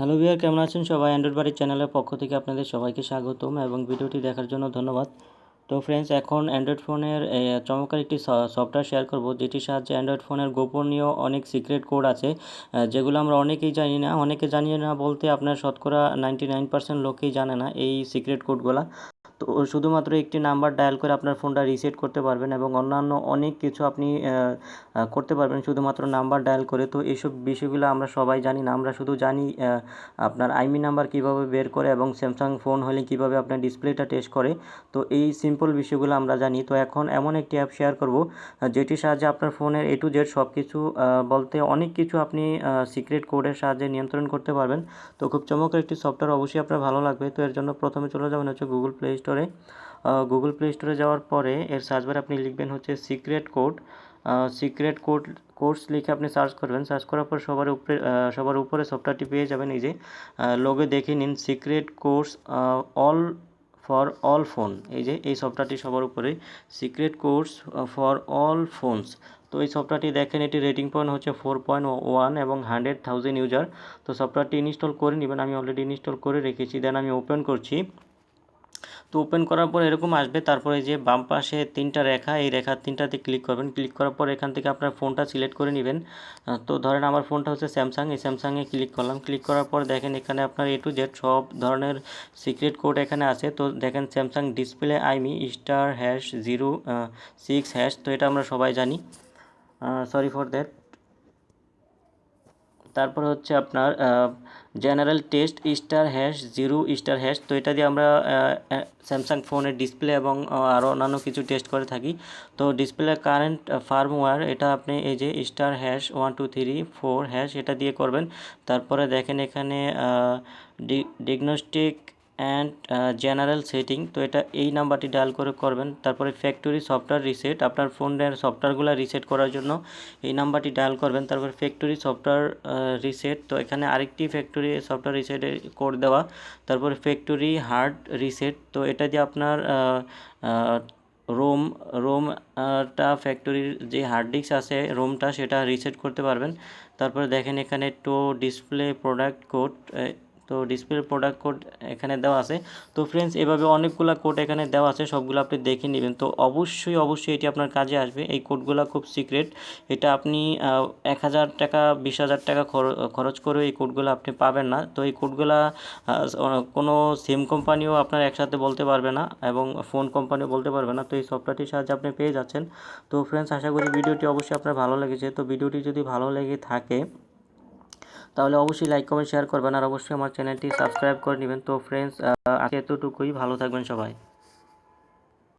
Hello বিয়ার কেমন আছেন সবাই? অ্যান্ড্রয়েড বাড়ির চ্যানেলের পক্ষ থেকে আপনাদের সবাইকে স্বাগতম এবং ভিডিওটি দেখার জন্য ধন্যবাদ। তো ফ্রেন্ডস এখন অ্যান্ড্রয়েড ফোনের চমৎকার একটি সফটওয়্যার শেয়ার করব, যেটির সাহায্যে অ্যান্ড্রয়েড ফোনের গোপনীয় অনেক সিক্রেট কোড আছে যেগুলো আমরা অনেকেই জানি না। অনেকে জানি না বলতে আপনার শতকরা নাইনটি নাইন পার্সেন্ট লোকেই জানে না এই সিক্রেট কোডগুলো তো শুধুমাত্র একটি নাম্বার ডায়াল করে আপনার ফোনটা রিসেট করতে পারবেন এবং অন্যান্য অনেক কিছু আপনি করতে পারবেন শুধুমাত্র নাম্বার ডায়াল করে। তো এইসব বিষয়গুলো আমরা সবাই জানি না, আমরা শুধু জানি আপনার আইমি নাম্বার কীভাবে বের করে এবং স্যামসাং ফোন হলে কীভাবে আপনার ডিসপ্লেটা টেস্ট করে। তো এই সিম্পল বিষয়গুলো আমরা জানি। তো এখন এমন একটি অ্যাপ শেয়ার করব যেটির সাহায্যে আপনার ফোনের এ টু জেড সব কিছু বলতে অনেক কিছু আপনি সিক্রেট কোডের সাহায্যে নিয়ন্ত্রণ করতে পারবেন। তো খুব চমৎকার একটি সফটওয়্যার, অবশ্যই আপনার ভালো লাগবে। তো এর জন্য প্রথমে চলে যাবেন হচ্ছে গুগল প্লে স্টোরে গুগল প্লে স্টোরে যাওয়ার পরে এর সার্চ বারে আপনি লিখবেন হচ্ছে secret code secret code codes লিখে আপনি সার্চ করবেন। সার্চ করার পর সবার উপরে সবার উপরে সফটওয়্যারটি পেয়ে যাবেন এই যে লোগে দেখে নিন secret codes all for all phone এই যে, এই সফটওয়্যারটি সবার উপরে secret codes for all phones তো এই সফটওয়্যারটি দেখেন এটি রেটিং পয়েন্ট হচ্ছে ফোর পয়েন্ট ওয়ান এবং হান্ড্রেড থাউজেন্ড ইউজার তো সফটওয়্যারটি ইনস্টল করে নেবেন। আমি অলরেডি ইনস্টল করে রেখেছি। দেন আমি ওপেন করছি। তো ওপেন করার পর এরকম আসবে। তারপরে যে বাম পাশে তিনটা রেখা, এই রেখার তিনটাতে ক্লিক করবেন। ক্লিক করার পর এখান থেকে আপনার ফোনটা সিলেক্ট করে নেবেন। তো ধরেন আমার ফোনটা হচ্ছে স্যামসাং এই স্যামসাংয়ে ক্লিক করলাম। ক্লিক করার পর দেখেন এখানে আপনার এ টু জেড সব ধরনের সিক্রেট কোড এখানে আছে। তো দেখেন Samsung display IMEI star hash zero six hash তো এটা আমরা সবাই জানি। সরি ফর দ্যাট তারপরে হচ্ছে আপনার general test star hash zero star hash তো এটা দিয়ে আমরা স্যামসাং ফোনের ডিসপ্লে এবং আরও অন্যান্য কিছু টেস্ট করে থাকি। তো ডিসপ্লে কারেন্ট ফার্মওয়্যার এটা আপনি এই যে star hash one two three four hash এটা দিয়ে করবেন। তারপরে দেখেন এখানে ডিগনোস্টিক অ্যান্ড জেনারেল সেটিং তো এটা এই নাম্বারটি ডায়াল করে করবেন। তারপরে ফ্যাক্টরি সফটওয়্যার রিসেট আপনার ফোনের সফটওয়্যারগুলো রিসেট করার জন্য এই নাম্বারটি ডায়াল করবেন। তারপর ফ্যাক্টরি সফটওয়্যার রিসেট তো এখানে আরেকটি ফ্যাক্টরি সফটওয়্যার রিসেটের কোড দেওয়া। তারপরে ফ্যাক্টরি হার্ড রিসেট তো এটা দিয়ে আপনার রোম রোমটা ফ্যাক্টরির যে হার্ড ডিস্ক আছে রোমটা সেটা রিসেট করতে পারবেন। তারপরে দেখেন এখানে টো ডিসপ্লে প্রোডাক্ট কোড তো ডিসপ্লে প্রোডাক্ট কোড এখানে দেওয়া আছে। তো ফ্রেন্ডস এভাবে অনেকগুলো কোড এখানে দেওয়া আছে, সবগুলো আপনি দেখে নেবেন। তো অবশ্যই অবশ্যই এটি আপনার কাজে আসবে। এই কোডগুলো খুব সিক্রেট এটা আপনি এক হাজার টাকা, বিশ হাজার টাকা খর- খরচ করে এই কোডগুলো আপনি পাবেন না। তো এই কোডগুলো কোনো সিম কোম্পানিও আপনার একসাথে বলতে পারবে না এবং ফোন কোম্পানিও বলতে পারবে না। তো এই সফটওয়্যারটির সাহায্যে আপনি পেয়ে যাচ্ছেন। তো ফ্রেন্ডস আশা করি ভিডিওটি অবশ্যই আপনার ভালো লেগেছে। তো ভিডিওটি যদি ভালো লেগে থাকে তাহলে অবশ্যই লাইক কমেন্ট শেয়ার করবেন আর অবশ্যই আমার চ্যানেলটি সাবস্ক্রাইব করে নেবেন। তো ফ্রেন্ডস আজকে এতটুকুই। ভালো থাকবেন সবাই।